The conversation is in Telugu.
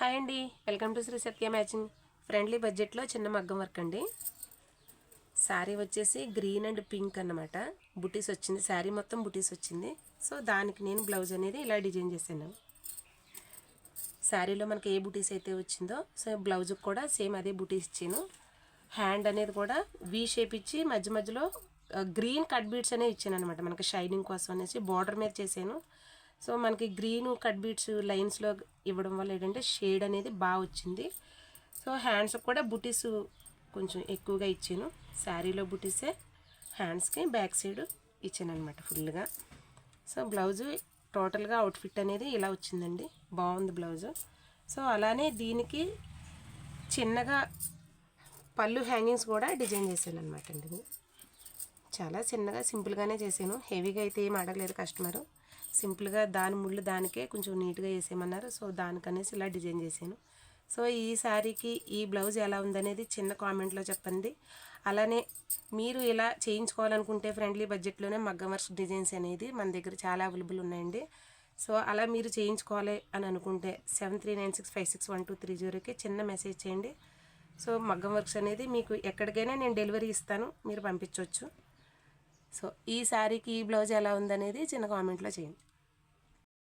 హాయ్ అండి. Welcome to Sri Satya matching friendly బడ్జెట్లో చిన్న మగ్గం వర్క్ అండి. శారీ వచ్చేసి గ్రీన్ అండ్ పింక్ అన్నమాట. బుటీస్ వచ్చింది. శారీ మొత్తం బుటీస్ వచ్చింది. సో దానికి నేను బ్లౌజ్ అనేది ఇలా డిజైన్ చేశాను. శారీలో మనకి ఏ బుటీస్ అయితే వచ్చిందో సో బ్లౌజ్కి కూడా సేమ్ అదే బుటీస్ ఇచ్చాను. హ్యాండ్ అనేది కూడా వీ షేప్ ఇచ్చి మధ్య మధ్యలో గ్రీన్ కట్ బీట్స్ అనేవి ఇచ్చాను అనమాట మనకి షైనింగ్ కోసం అనేసి బార్డర్ మీద చేశాను. సో మనకి గ్రీన్ కట్ బీట్స్ లైన్స్లో ఇవ్వడం వల్ల ఏంటంటే షేడ్ అనేది బాగా వచ్చింది. సో హ్యాండ్స్ కూడా బుటీస్ కొంచెం ఎక్కువగా ఇచ్చాను. శారీలో బుటీసే హ్యాండ్స్కి బ్యాక్ సైడ్ ఇచ్చాను అనమాట ఫుల్గా సో బ్లౌజు టోటల్గా అవుట్ఫిట్ అనేది ఇలా వచ్చిందండి. బాగుంది బ్లౌజు సో అలానే దీనికి చిన్నగా పళ్ళు హ్యాంగింగ్స్ కూడా డిజైన్ చేశాను అనమాట అండి. చాలా చిన్నగా సింపుల్గానే చేశాను. హెవీగా అయితే ఏం అడగలేదు కస్టమరు సింపుల్గా దాని ముళ్ళు దానికే కొంచెం నీట్గా వేసేయమన్నారు. సో దానికనేసి ఇలా డిజైన్ చేశాను. సో ఈ శారీకి ఈ బ్లౌజ్ ఎలా ఉందనేది చిన్న కామెంట్లో చెప్పండి. అలానే మీరు ఇలా చేయించుకోవాలనుకుంటే ఫ్రెండ్లీ బడ్జెట్లోనే మగ్గం వర్క్ డిజైన్స్ అనేది మన దగ్గర చాలా అవైలబుల్ ఉన్నాయండి. సో అలా మీరు చేయించుకోవాలి అని అనుకుంటే seven three nine six five six one two three జీరోకి చిన్న మెసేజ్ చేయండి. సో మగ్గం వర్క్స్ అనేది మీకు ఎక్కడికైనా నేను డెలివరీ ఇస్తాను. మీరు పంపించవచ్చు సో ఈ శారీకి ఈ బ్లౌజ్ ఎలా ఉందనేది చిన్న కామెంట్లో చేయండి.